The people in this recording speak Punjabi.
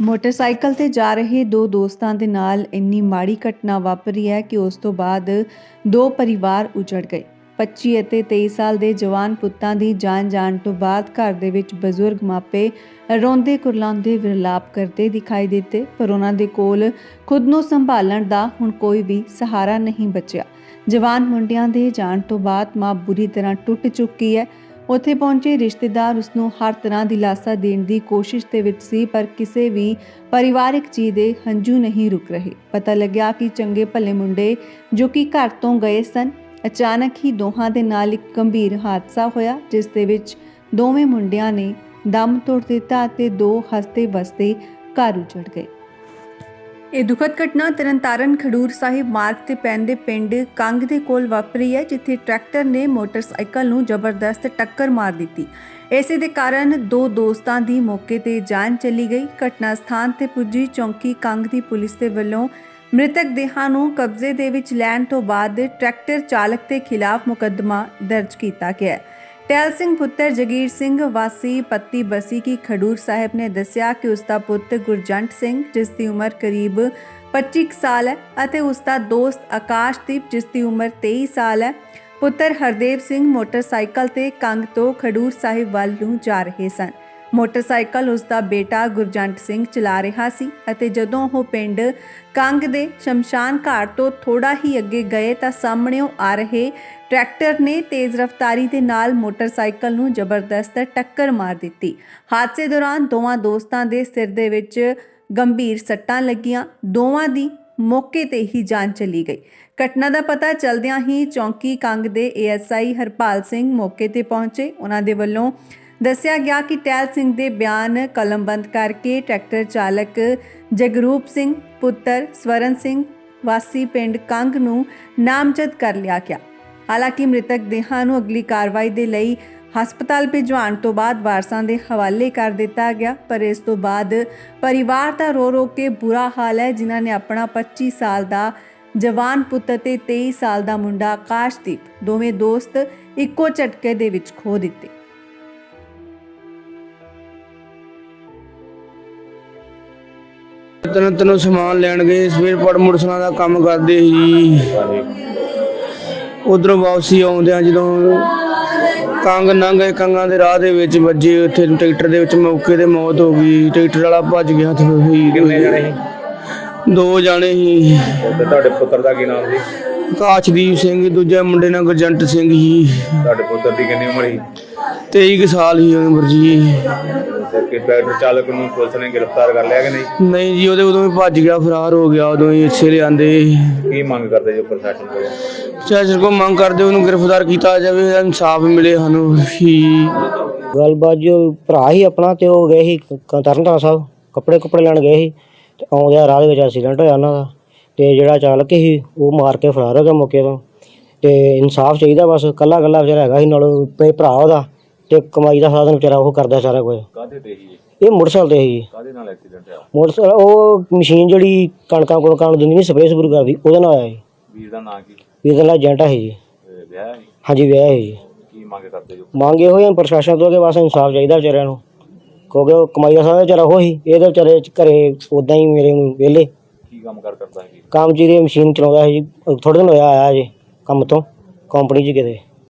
ਮੋਟਰਸਾਈਕਲ ਤੇ ਜਾ ਰਹੇ ਦੋ ਦੋਸਤਾਂ ਦੇ ਨਾਲ ਇੰਨੀ ਮਾੜੀ ਘਟਨਾ ਵਾਪਰੀ ਹੈ ਕਿ ਉਸ ਤੋਂ ਬਾਅਦ ਦੋ ਪਰਿਵਾਰ ਉਜੜ ਗਏ। 25 ਅਤੇ 23 ਸਾਲ ਦੇ ਜਵਾਨ ਪੁੱਤਾਂ ਦੀ ਜਾਨ ਜਾਣ ਤੋਂ ਬਾਅਦ ਘਰ ਦੇ ਵਿੱਚ ਬਜ਼ੁਰਗ ਮਾਪੇ ਰੋਂਦੇ ਕੁਰਲਾਉਂਦੇ ਵਿਰਲਾਪ ਕਰਦੇ ਦਿਖਾਈ ਦਿੱਤੇ, ਪਰ ਉਹਨਾਂ ਦੇ ਕੋਲ ਖੁਦ ਨੂੰ ਸੰਭਾਲਣ ਦਾ ਹੁਣ ਕੋਈ ਵੀ ਸਹਾਰਾ ਨਹੀਂ ਬਚਿਆ। ਜਵਾਨ ਮੁੰਡਿਆਂ ਦੇ ਜਾਣ ਤੋਂ ਬਾਅਦ ਮਾਂ ਬੁਰੀ ਤਰ੍ਹਾਂ ਟੁੱਟ ਚੁੱਕੀ ਹੈ। ਉੱਥੇ ਪਹੁੰਚੇ ਰਿਸ਼ਤੇਦਾਰ ਉਸ ਨੂੰ ਹਰ ਤਰ੍ਹਾਂ ਦਿਲਾਸਾ ਦੇਣ ਦੀ ਕੋਸ਼ਿਸ਼ ਦੇ ਵਿੱਚ ਸੀ, ਪਰ ਕਿਸੇ ਵੀ ਪਰਿਵਾਰਕ ਜੀ ਦੇ ਹੰਝੂ ਨਹੀਂ ਰੁਕ ਰਹੇ। ਪਤਾ ਲੱਗਿਆ ਕਿ ਚੰਗੇ ਭਲੇ ਮੁੰਡੇ ਜੋ ਕਿ ਘਰ ਤੋਂ ਗਏ ਸਨ, ਅਚਾਨਕ ਹੀ ਦੋਹਾਂ ਦੇ ਨਾਲ ਇੱਕ ਗੰਭੀਰ ਹਾਦਸਾ ਹੋਇਆ, ਜਿਸ ਦੇ ਵਿੱਚ ਦੋਵੇਂ ਮੁੰਡਿਆਂ ਨੇ ਦਮ ਤੋੜ ਦਿੱਤਾ ਅਤੇ ਦੋ ਹੱਸਦੇ ਵਸਦੇ ਘਰ ਉਜੜ ਗਏ। ਇਹ ਦੁਖਦ ਘਟਨਾ ਤਰਨਤਾਰਨ ਖਡੂਰ ਸਾਹਿਬ ਮਾਰਗ ਤੇ ਪੈਂਦੇ ਪਿੰਡ ਕੰਗ ਦੇ ਕੋਲ ਵਾਪਰੀ ਹੈ, ਜਿੱਥੇ ਟਰੈਕਟਰ ਨੇ ਮੋਟਰਸਾਈਕਲ ਨੂੰ ਜ਼ਬਰਦਸਤ ਟੱਕਰ ਮਾਰ ਦਿੱਤੀ। ਇਸੇ ਦੇ ਕਾਰਨ ਦੋ ਦੋਸਤਾਂ ਦੀ ਮੌਕੇ ਤੇ ਜਾਨ ਚਲੀ ਗਈ। ਘਟਨਾ ਸਥਾਨ ਤੇ ਪੁੱਜੀ ਚੌਂਕੀ ਕੰਗ ਦੀ ਪੁਲਿਸ ਦੇ ਵੱਲੋਂ ਮ੍ਰਿਤਕ ਦੇਹਾਂ ਨੂੰ ਕਬਜ਼ੇ ਦੇ ਵਿੱਚ ਲੈਣ ਤੋਂ ਬਾਅਦ ਟਰੈਕਟਰ ਚਾਲਕ ਦੇ ਖਿਲਾਫ ਮੁਕੱਦਮਾ ਦਰਜ ਕੀਤਾ ਗਿਆ ਹੈ। ਟੈਲ ਸਿੰਘ ਪੁੱਤਰ ਜਗੀਰ ਸਿੰਘ ਵਾਸੀ ਪੱਤੀ ਬਸੀ ਕੀ ਖਡੂਰ ਸਾਹਿਬ ਨੇ ਦੱਸਿਆ ਕਿ ਉਸ ਦਾ ਪੁੱਤ ਗੁਰਜੰਟ ਸਿੰਘ, ਜਿਸ ਦੀ ਉਮਰ ਕਰੀਬ 25 ਕੁ ਸਾਲ ਹੈ ਅਤੇ ਉਸ ਦਾ ਦੋਸਤ ਆਕਾਸ਼ਦੀਪ, ਜਿਸ ਦੀ ਉਮਰ 23 ਸਾਲ ਹੈ, ਪੁੱਤਰ ਹਰਦੇਵ ਸਿੰਘ ਮੋਟਰਸਾਈਕਲ ਤੇ ਕੰਗ ਤੋਂ ਖਡੂਰ ਸਾਹਿਬ ਵੱਲ ਨੂੰ ਜਾ ਰਹੇ ਸਨ। ਮੋਟਰਸਾਈਕਲ ਉਸ ਦਾ ਬੇਟਾ ਗੁਰਜੰਟ ਸਿੰਘ ਚਲਾ ਰਿਹਾ ਸੀ ਅਤੇ ਜਦੋਂ ਉਹ ਪਿੰਡ ਕੰਗ ਦੇ ਸ਼ਮਸ਼ਾਨ ਘਾਟ ਤੋਂ ਥੋੜਾ ਹੀ ਅੱਗੇ ਗਏ ਤਾਂ ਸਾਹਮਣੇੋਂ ਆ ਰਹੇ ਟਰੈਕਟਰ ਨੇ ਤੇਜ਼ ਰਫ਼ਤਾਰੀ ਦੇ ਨਾਲ ਮੋਟਰਸਾਈਕਲ ਨੂੰ ਜ਼ਬਰਦਸਤ ਟੱਕਰ ਮਾਰ ਦਿੱਤੀ। ਹਾਦਸੇ ਦੌਰਾਨ ਦੋਵਾਂ ਦੋਸਤਾਂ ਦੇ ਸਿਰ ਦੇ ਵਿੱਚ ਗੰਭੀਰ ਸੱਟਾਂ ਲੱਗੀਆਂ। ਦੋਵਾਂ ਦੀ ਮੌਕੇ ਤੇ ਹੀ ਜਾਨ ਚਲੀ ਗਈ। ਘਟਨਾ ਦਾ ਪਤਾ ਚਲਦਿਆਂ ਹੀ ਚੌਂਕੀ ਕੰਗ ਦੇ ਏਐਸਆਈ ਹਰਪਾਲ ਸਿੰਘ ਮੌਕੇ ਤੇ ਪਹੁੰਚੇ। ਉਹਨਾਂ ਦੇ ਵੱਲੋਂ ਦੱਸਿਆ ਗਿਆ ਕਿ ਟੈਲ ਸਿੰਘ ਦੇ ਬਿਆਨ ਕਲਮਬੰਦ ਕਰਕੇ ਟਰੈਕਟਰ ਚਾਲਕ ਜਗਰੂਪ ਸਿੰਘ, ਪੁੱਤਰ ਸਵਰਨ ਸਿੰਘ, ਵਾਸੀ ਪਿੰਡ ਕੰਗ ਨੂੰ ਨਾਮਜ਼ਦ ਕਰ ਲਿਆ ਗਿਆ। ਹਾਲਾਂਕਿ ਮ੍ਰਿਤਕ ਦੇਹਾਂ ਨੂੰ ਅਗਲੀ ਕਾਰਵਾਈ ਦੇ ਲਈ ਹਸਪਤਾਲ ਭਿਜਵਾਉਣ ਤੋਂ ਬਾਅਦ ਵਾਰਸਾਂ ਦੇ ਹਵਾਲੇ ਕਰ ਦਿੱਤਾ ਗਿਆ, ਪਰ ਇਸ ਤੋਂ ਬਾਅਦ ਪਰਿਵਾਰ ਦਾ ਰੋ ਰੋ ਕੇ ਬੁਰਾ ਹਾਲ ਹੈ, ਜਿਨ੍ਹਾਂ ਨੇ ਆਪਣਾ 25 ਸਾਲ ਦਾ ਜਵਾਨ ਪੁੱਤ ਤੇ 23 ਸਾਲ ਦਾ ਮੁੰਡਾ ਆਕਾਸ਼ਦੀਪ, ਦੋਵੇਂ ਦੋਸਤ ਇੱਕੋ ਝਟਕੇ ਦੇ ਵਿੱਚ ਖੋ ਦਿੱਤੇ। ਤਨ ਤਨ ਸਮਾਨ ਲੈਣ ਗਏ ਸਵੇਰ ਪੜ ਮੁਰਸਲਾਂ ਦਾ ਕੰਮ ਕਰਦੇ ਸੀ। ਉਧਰੋਂ ਵਾਪਸੀ ਆਉਂਦਿਆਂ ਜਦੋਂ ਕੰਗ ਨੰਗੇ ਕੰਗਾਂ ਦੇ ਰਾਹ ਦੇ ਵਿੱਚ ਵੱਜੇ ਉੱਥੇ ਟਰੈਕਟਰ ਦੇ ਵਿੱਚ ਮੌਕੇ ਤੇ ਮੌਤ ਹੋ ਗਈ। ਟਰੈਕਟਰ ਵਾਲਾ ਭੱਜ ਗਿਆ ਤੇ ਹੋਈ ਕਿੰਨੇ ਜਣੇ ਸੀ? ਦੋ ਜਾਣੇ ਸੀ। ਤੇ ਤੁਹਾਡੇ ਪੁੱਤਰ ਦਾ ਕੀ ਨਾਮ ਸੀ? ਕਾਸ਼ਦੀਪ ਸਿੰਘ ਦੂਜੇ ਮੁੰਡੇ ਨਾਲ ਗੁਰਜੰਟ ਸਿੰਘ ਸੀ ਤੁਹਾਡੇ ਪੁੱਤਰ ਦੀ ਕਿੰਨੀ ਉਮਰ ਸੀ? 23 ਕੁ ਸਾਲ ਸੀ ਉਮਰ ਜੀ। ਕਿ ਟਰੈਕਟਰ ਚਾਲਕ ਨੂੰ ਪੁਲਿਸ ਨੇ ਗ੍ਰਿਫਤਾਰ ਕਰ ਲਿਆ ਕਿ ਨਹੀਂ? ਨਹੀਂ ਜੀ ਉਹਦੇ ਉਦੋਂ ਹੀ ਭੱਜ ਗਿਆ ਫਰਾਰ ਹੋ ਗਿਆ ਉਦੋਂ ਹੀ ਇੱਥੇ ਲਿਆਂਦੇ ਕੀ ਮੰਗ ਕਰਦੇ ਜੋ ਪ੍ਰਸ਼ਾਸਨ ਕੋਲੋਂ? ਸ਼ਾਸਨ ਕੋ ਮੰਗ ਕਰਦੇ ਉਹਨੂੰ ਗ੍ਰਿਫਤਾਰ ਕੀਤਾ ਜਾਵੇ ਇਨਸਾਫ ਮਿਲੇ ਸਾਨੂੰ ਹੀ ਗੱਲਬਾਤ ਜੋ ਭਰਾ ਹੀ ਆਪਣਾ ਤੇ ਉਹ ਗਏ ਸੀ ਤਰਨਤਾਰਨ ਸਾਹਿਬ ਕੱਪੜੇ ਕੁੱਪੜੇ ਲੈਣ ਗਏ ਸੀ ਤੇ ਆਉਂਦਿਆਂ ਰਾਹ ਦੇ ਵਿੱਚ ਐਕਸੀਡੈਂਟ ਹੋਇਆ ਉਹਨਾਂ ਦਾ। ਤੇ ਜਿਹੜਾ ਚਾਲਕ ਸੀ ਉਹ ਮਾਰ ਕੇ ਫਰਾਰ ਹੋ ਗਿਆ ਮੌਕੇ ਤੋਂ। ਤੇ ਇਨਸਾਫ ਚਾਹੀਦਾ ਬਸ ਕੱਲਾ ਕੱਲਾ ਵਿਚਾਰਾ ਹੈਗਾ ਸੀ ਨਾਲ ਤੇ ਭਰਾ ਉਹਦਾ ਤੇ ਕਮਾਈ ਦਾ ਸਾਧਨ ਵਿਚਾਰਾ ਉਹ ਕਰਦਾ ਸਾਰਾ ਕੁਝ। ਤੇ ਇਹ? ਮੋਟਰਸਾਈਕਲ ਤੇ ਸੀ। ਕਾਹਦੇ ਨਾਲ ਐਕਸੀਡੈਂਟ ਹੋਇਆ? ਮੋਟਰਸਾਈਕਲ ਉਹ ਮਸ਼ੀਨ ਜਿਹੜੀ ਕਣਕਾਂ ਕੋਲ ਨੂੰ ਦਿੰਦੀ ਨਹੀਂ ਸਪਰੇਅ ਸਪਰੂ ਕਰਦੀ ਉਹਦੇ ਨਾਲ ਆਇਆ ਜੀ। ਵੀਰ ਦਾ ਨਾਂ ਕੀ? ਇਹਦੇ ਨਾਲ ਏਜੰਟ ਹੈ ਜੀ। ਤੇ ਵਿਆਹ ਸੀ ਹਾਂਜੀ ਵਿਆਹ ਹੈ ਜੀ। ਕੀ ਮੰਗ ਕਰਦੇ ਜੋ ਮੰਗ ਇਹੋ ਹੀ ਆ ਪ੍ਰਸ਼ਾਸਨ ਤੋਂ ਕਿ ਬਸ ਇਨਸਾਫ ਚਾਹੀਦਾ ਵਿਚਾਰਿਆਂ ਨੂੰ। ਕਿਉਂਕਿ ਉਹ ਕਮਾਈ ਦਾ ਸਾਰਾ ਵਿਚਾਰਾ ਉਹ ਹੀ ਇਹਦੇ ਵਿਚਾਰੇ ਘਰੇ ਉਦਾਂ ਹੀ ਮੇਰੇ ਵਿਹਲੇ ਕੀ ਕੰਮ ਕਰ ਕਰਦਾ ਸੀ। ਕੰਮ ਜੀ ਦੀ ਮਸ਼ੀਨ ਚਲਾਉਂਦਾ ਸੀ ਜੀ। ਥੋੜੇ ਦਿਨ ਹੋਇਆ ਆਇਆ ਜੀ, ਕੰਮ ਤੋਂ ਕੰਪਨੀ 'ਚ ਕਿਤੇ।